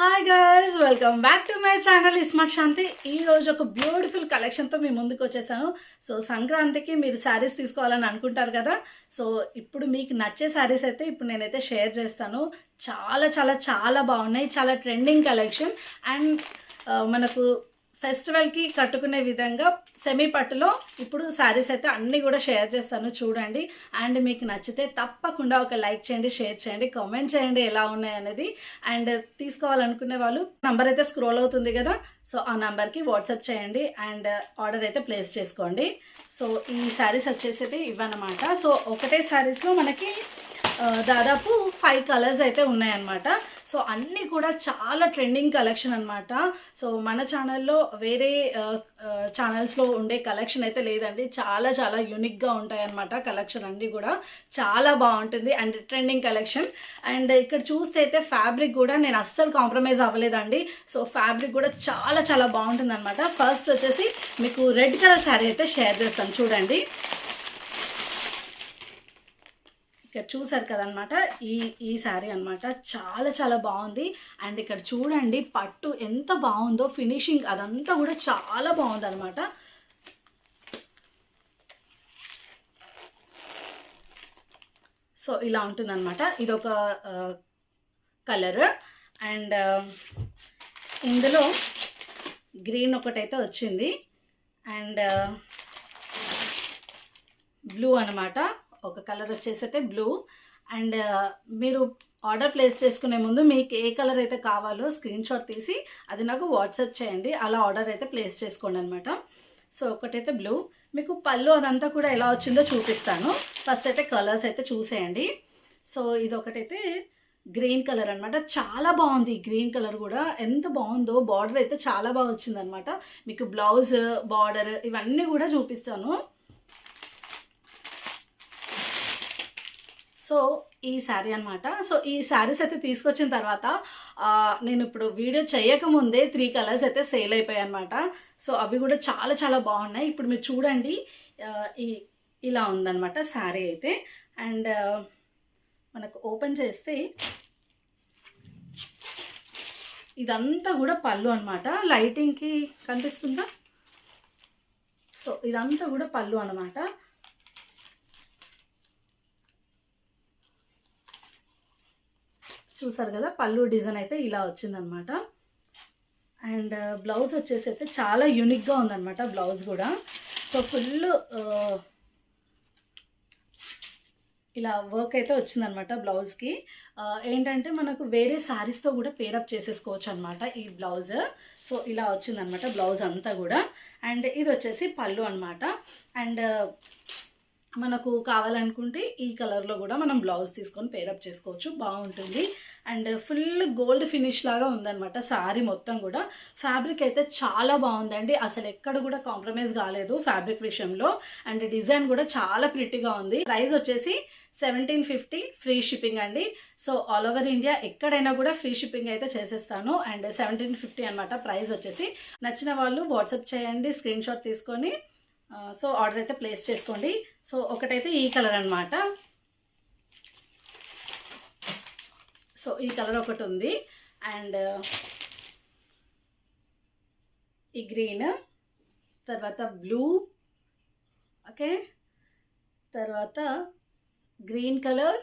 Hi girls welcome back to my channel ఇస్మాక్ శాంతి ఈ రోజు ఒక బ్యూటిఫుల్ కలెక్షన్తో మీ ముందుకు వచ్చేసాను. సో సంక్రాంతికి మీరు శారీస్ తీసుకోవాలని అనుకుంటారు కదా? సో ఇప్పుడు మీకు నచ్చే శారీస్ అయితే ఇప్పుడు నేనైతే షేర్ చేస్తాను. చాలా చాలా చాలా బాగున్నాయి. చాలా ట్రెండింగ్ కలెక్షన్ అండ్ మనకు ఫెస్టివల్కి కట్టుకునే విధంగా సెమీ పట్టులో ఇప్పుడు శారీస్ అయితే అన్నీ కూడా షేర్ చేస్తాను చూడండి. అండ్ మీకు నచ్చితే తప్పకుండా ఒక లైక్ చేయండి షేర్ చేయండి కామెంట్ చేయండి ఎలా ఉన్నాయి అనేది. అండ్ తీసుకోవాలనుకునే వాళ్ళు నంబర్ అయితే స్క్రోల్ అవుతుంది కదా సో ఆ నెంబర్కి వాట్సాప్ చేయండి అండ్ ఆర్డర్ అయితే ప్లేస్ చేసుకోండి. సో ఈ శారీస్ వచ్చేసి అయితే ఇవన్నమాట సో ఒకటే శారీస్లో మనకి దాదాపు ఫైవ్ కలర్స్ అయితే ఉన్నాయన్నమాట. సో అన్నీ కూడా చాలా ట్రెండింగ్ కలెక్షన్ అనమాట సో మన ఛానల్లో వేరే ఛానల్స్లో ఉండే కలెక్షన్ అయితే లేదండి. చాలా చాలా యూనిక్గా ఉంటాయన్నమాట కలెక్షన్ అన్నీ కూడా. చాలా బాగుంటుంది అండ్ ట్రెండింగ్ కలెక్షన్. అండ్ ఇక్కడ చూస్తే అయితే ఫ్యాబ్రిక్ కూడా నేను అస్సలు కాంప్రమైజ్ అవ్వలేదండి. సో ఫ్యాబ్రిక్ కూడా చాలా చాలా బాగుంటుంది అనమాట ఫస్ట్ వచ్చేసి మీకు రెడ్ కలర్ శారీ అయితే షేర్ చేస్తాను చూడండి. ఇక్కడ చూసారు కదనమాట. ఈ ఈ శారీ అన్నమాట. చాలా చాలా బాగుంది. అండ్ ఇక్కడ చూడండి పట్టు ఎంత బాగుందో ఫినిషింగ్ అదంతా కూడా చాలా బాగుంది అనమాట సో ఇలా ఉంటుందన్నమాట. ఇది ఒక కలర్. అండ్ ఇందులో గ్రీన్ ఒకటైతే వచ్చింది. అండ్ బ్లూ అనమాట ఒక కలర్ వచ్చేసి అయితే బ్లూ. అండ్ మీరు ఆర్డర్ ప్లేస్ చేసుకునే ముందు మీకు ఏ కలర్ అయితే కావాలో స్క్రీన్ షాట్ తీసి అది నాకు వాట్సాప్ చేయండి. అలా ఆర్డర్ అయితే ప్లేస్ చేసుకోండి అనమాట సో ఒకటైతే బ్లూ. మీకు పళ్ళు అదంతా కూడా ఎలా వచ్చిందో చూపిస్తాను. ఫస్ట్ అయితే కలర్స్ అయితే చూసేయండి. సో ఇది ఒకటైతే గ్రీన్ కలర్ అనమాట చాలా బాగుంది గ్రీన్ కలర్ కూడా. ఎంత బాగుందో బార్డర్ అయితే చాలా బాగా వచ్చిందనమాట మీకు బ్లౌజ్ బార్డర్ ఇవన్నీ కూడా చూపిస్తాను. సో ఈ శారీ అనమాట సో ఈ శారీస్ అయితే తీసుకొచ్చిన తర్వాత నేను ఇప్పుడు వీడియో చేయకముందే త్రీ కలర్స్ అయితే సేల్ అయిపోయాయి అనమాట సో అవి కూడా చాలా చాలా బాగున్నాయి. ఇప్పుడు మీరు చూడండి ఈ ఇలా ఉందనమాట శారీ అయితే. అండ్ మనకు ఓపెన్ చేస్తే ఇదంతా కూడా పళ్ళు అనమాట లైటింగ్కి కనిపిస్తుందా? సో ఇదంతా కూడా పళ్ళు అనమాట చూసారు కదా పళ్ళు డిజైన్ అయితే ఇలా వచ్చిందనమాట. అండ్ uh, బ్లౌజ్ వచ్చేసి అయితే చాలా యూనిక్గా ఉందనమాట బ్లౌజ్ కూడా. సో ఫుల్ uh, ఇలా వర్క్ అయితే వచ్చిందనమాట బ్లౌజ్కి uh, ఏంటంటే మనకు వేరే శారీస్తో కూడా పేరప్ చేసేసుకోవచ్చు అనమాట ఈ బ్లౌజ్ సో ఇలా వచ్చిందనమాట బ్లౌజ్ అంతా కూడా. అండ్ ఇది వచ్చేసి పళ్ళు అనమాట. అండ్ మనకు కావాలనుకుంటే ఈ కలర్లో కూడా మనం బ్లౌజ్ తీసుకొని పేరప్ చేసుకోవచ్చు. బాగుంటుంది. అండ్ ఫుల్ గోల్డ్ ఫినిష్ లాగా ఉందన్నమాట శారీ మొత్తం కూడా. ఫ్యాబ్రిక్ అయితే చాలా బాగుందండి. అసలు ఎక్కడ కూడా కాంప్రమైజ్ కాలేదు ఫ్యాబ్రిక్ విషయంలో. అండ్ డిజైన్ కూడా చాలా ప్రిటీగా ఉంది. ప్రైస్ వచ్చేసి సెవెంటీన్ ఫిఫ్టీ ఫ్రీ షిప్పింగ్ అండి. సో ఆల్ ఓవర్ ఇండియా ఎక్కడైనా కూడా ఫ్రీ షిప్పింగ్ అయితే చేసేస్తాను. అండ్ సెవెంటీన్ ఫిఫ్టీ అనమాట ప్రైస్ వచ్చేసి. నచ్చిన వాళ్ళు వాట్సాప్ చేయండి స్క్రీన్ షాట్ తీసుకొని సో ఆర్డర్ అయితే ప్లేస్ చేసుకోండి. సో ఒకటైతే ఈ కలర్ అనమాట సో ఈ కలర్ ఒకటి ఉంది. అండ్ ఈ గ్రీన్ తర్వాత బ్లూ ఓకే? తర్వాత green colour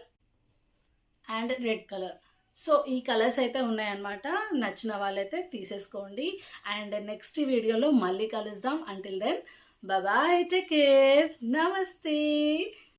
and red colour. So ఈ కలర్స్ అయితే ఉన్నాయన్నమాట. నచ్చిన వాళ్ళైతే తీసేసుకోండి. అండ్ నెక్స్ట్ వీడియోలో మళ్ళీ కలుద్దాం. Until then Bye bye. Take care. Namaste.